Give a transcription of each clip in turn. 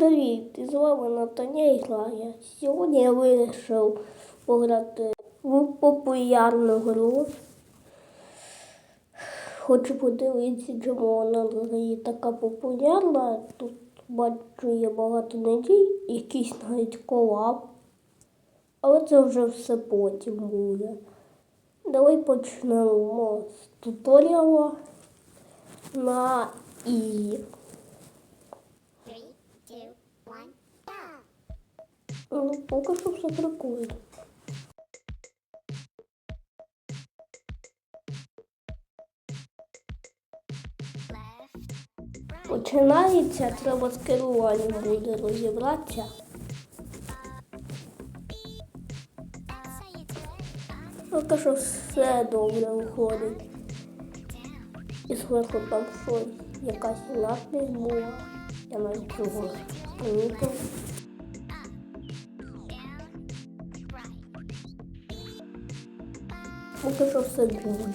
Привіт, з вами Натаня і Грає. Сьогодні я вирішив пограти в популярну гру. Хочу подивитися, чому вона взагалі така популярна. Тут бачу є багато надій, якийсь навіть колаб. Але це вже все потім буде. Давай почнемо з туторіалу на і. Ну, поки що все прикольно. Починається, треба з керуванням буде розібратися. Поки що все добре виходить. І зверху там щось, якась надпись була. Я навіть цього помітив. Поки що все буде.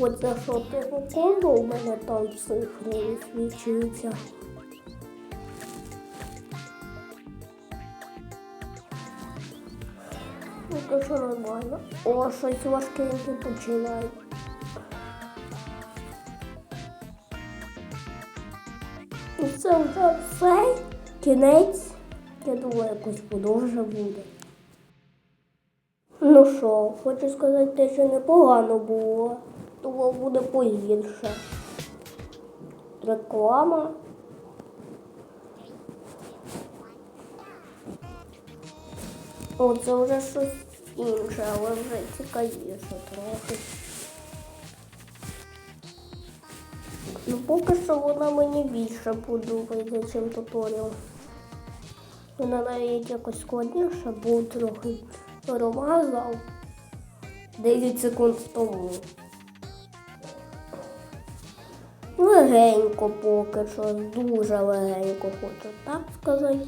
От за що того коду у мене там цифри висвічуються. Поки що нормально. О, щось важкеньке починає. І це вже все. Кінець. Я думаю, якось подовше буде. Ну що, хочу сказати, що непогано було, тому буде погірше. Реклама. О, це вже щось інше, але вже цікавіше трохи. Ну, поки що вона мені більше подобається, ніж туторіал. Вона навіть якось складніша, бо трохи промазав 10 секунд тому. Легенько поки що, дуже легенько хочу так сказати.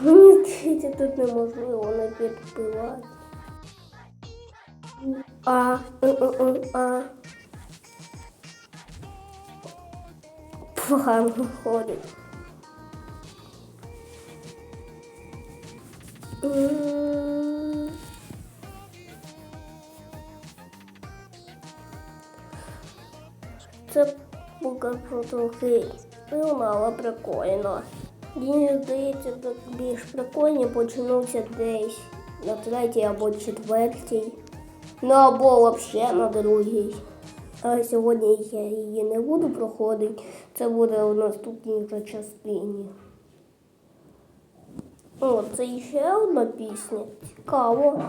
Мені тут неможливо не підпивати. А, е, е, а. Погано ходить. Це поки трохи сильно, але прикольно. Мені здається, так більш прикольно почнувся десь на третій або четвертій. Ну або взагалі на другій. Але сьогодні я її не буду проходити. Це буде в наступній вже частині. О, це ще одна пісня. Цікаво.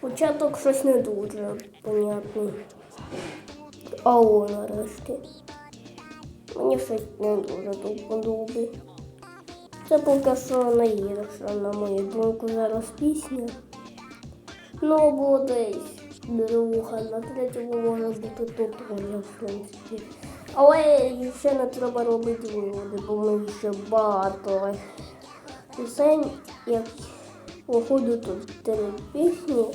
Початок щось не дуже понятний. А о, нарешті. Мені щось не дуже тут подобається. Це поки що найгірша, на мою думку, зараз пісня. Ну, десь друга, на третьому може бути туторіал, в принципі. Але ще не треба робити виводи, бо ми ще багато пісень, як походу тут три пісні.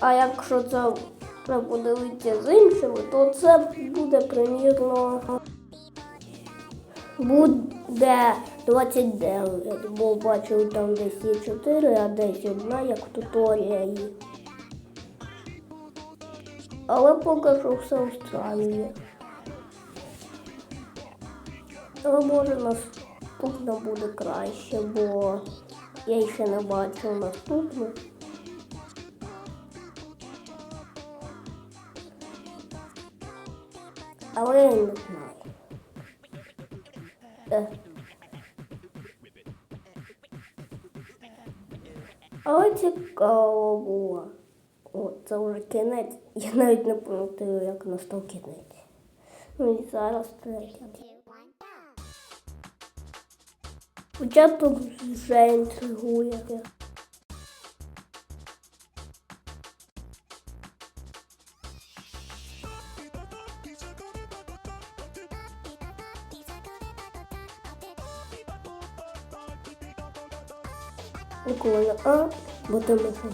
А якщо це подивитися з іншими, то це буде примірно буде 29, бо бачив там десь є 4, а десь одна, як в туторіалі. Але поки що все устраює. Але може наступна буде краще, бо я ще не бачив наступну. Але я не знаю. Але цікаво було. О, це вже кінець. Я навіть не пам'ятаю, як настав кінець. Ну і зараз третя. Хоча тут вже інтригує. Прикольно, а? Бо ти миша.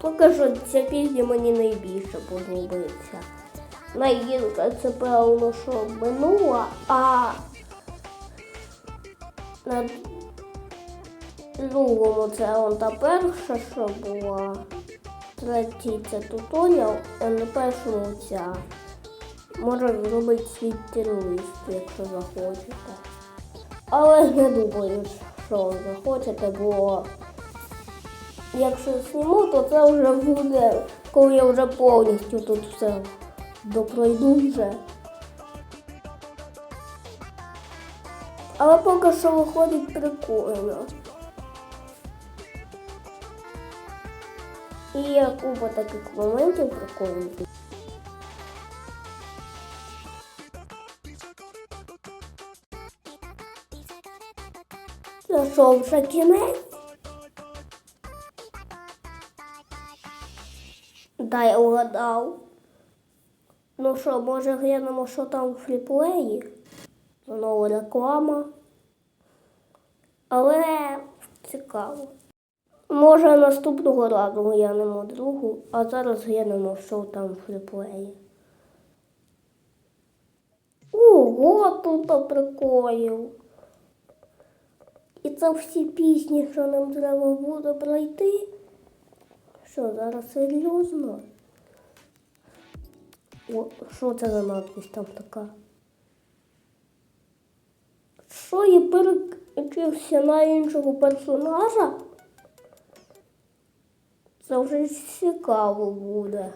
Поки що ця пісня мені найбільше подобається. Найгірка це певно, що минула, а на другому це он та перша, що була. Третій це туторіал, а на першому ця. Може зробити свій терорист, якщо захочете. Але не думаю, що захочете, бо якщо зніму, то це вже буде, коли я вже повністю тут все допройду вже. Але поки що виходить прикольно. І є купа таких моментів прикольних. Що, вже кінець? Да, я угадав. Ну що, може глянемо, що там в фліплеї? Знову реклама. Але цікаво. Може наступного разу глянемо другу, а зараз глянемо, що там в фліплеї. Ого, тут приколів. І це всі пісні, що нам треба буде пройти. Що, зараз серйозно? О, що це за надпись там така? Що я переключився на іншого персонажа? Це вже цікаво буде.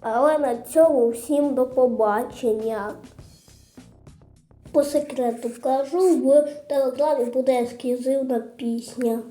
Але на цьому всім до побачення. По секрету кажу, в телеграмі буде ексклюзивна пісня.